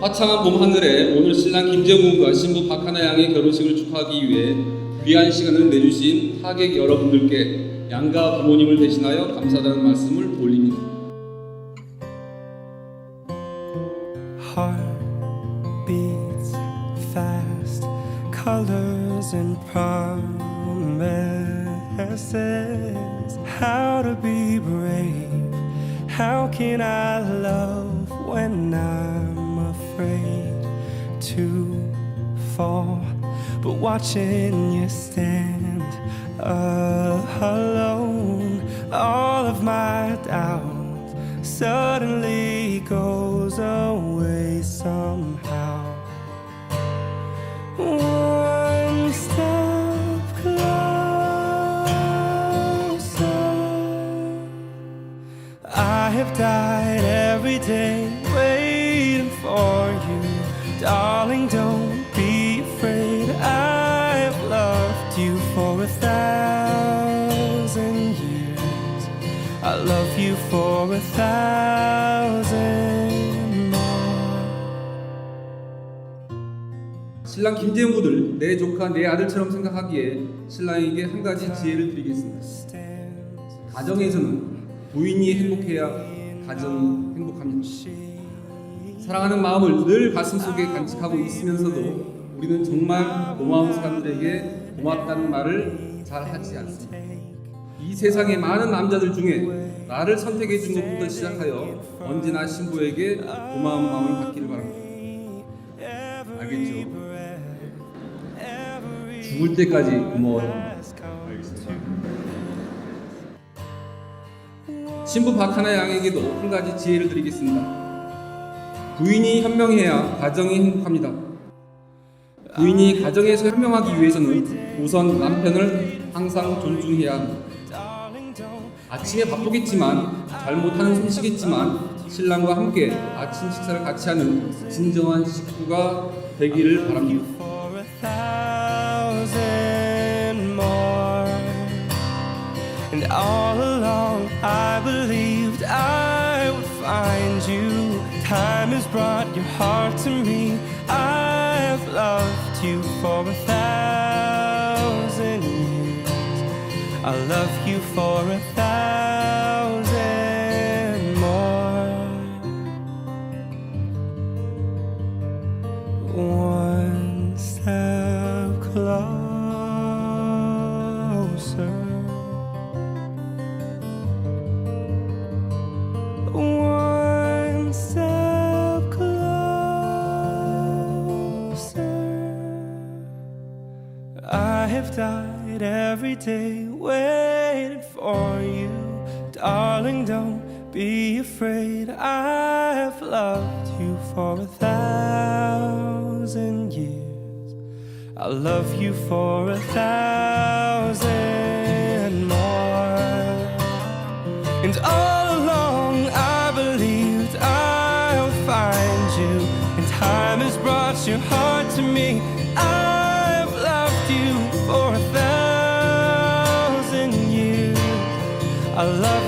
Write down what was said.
화창한 봄 하늘에 오늘 신랑 김재웅과 신부 박하나 양의 결혼식을 축하하기 위해 귀한 시간을 내주신 하객 여러분들께 양가 부모님을 대신하여 감사하다는 말씀을 올립니다. How can I love when I'm afraid to fall? But watching you stand alone, all of my doubt suddenly goes away somehow. One step closer. I have died every day waiting for. Darling, don't be afraid. I've loved you for a thousand years. I love you for a thousand more. 신랑 김재웅 부들 내 조카 내 아들처럼 생각하기에 신랑에게 한 가지 지혜를 드리겠습니다. 가정에서는 부인이 행복해야 가정이 행복합니다. 사랑하는 마음을 늘 가슴속에 간직하고 있으면서도 우리는 정말 고마운 사람들에게 고맙다는 말을 잘 하지 않습니다. 이 세상의 많은 남자들 중에 나를 선택해 준 것부터 시작하여 언제나 신부에게 고마운 마음을 갖기를 바랍니다. 알겠죠? 죽을 때까지 고마워요. 신부 박하나 양에게도 한 가지 지혜를 드리겠습니다. 부인이 현명해야 가정이 행복합니다. 부인이 가정에서 현명하기 위해서는 우선 남편을 항상 존중해야 합니다. 아침에 바쁘겠지만 잘못하는 솜씨겠지만 신랑과 함께 아침 식사를 같이 하는 진정한 식구가 되기를 바랍니다. Time has brought your heart to me. I've loved you for a thousand years. I love you for a thousand more. One step closer. I have died every day waiting for you. Darling, don't be afraid. I have loved you for a thousand years. I'll love you for a thousand more. And all I love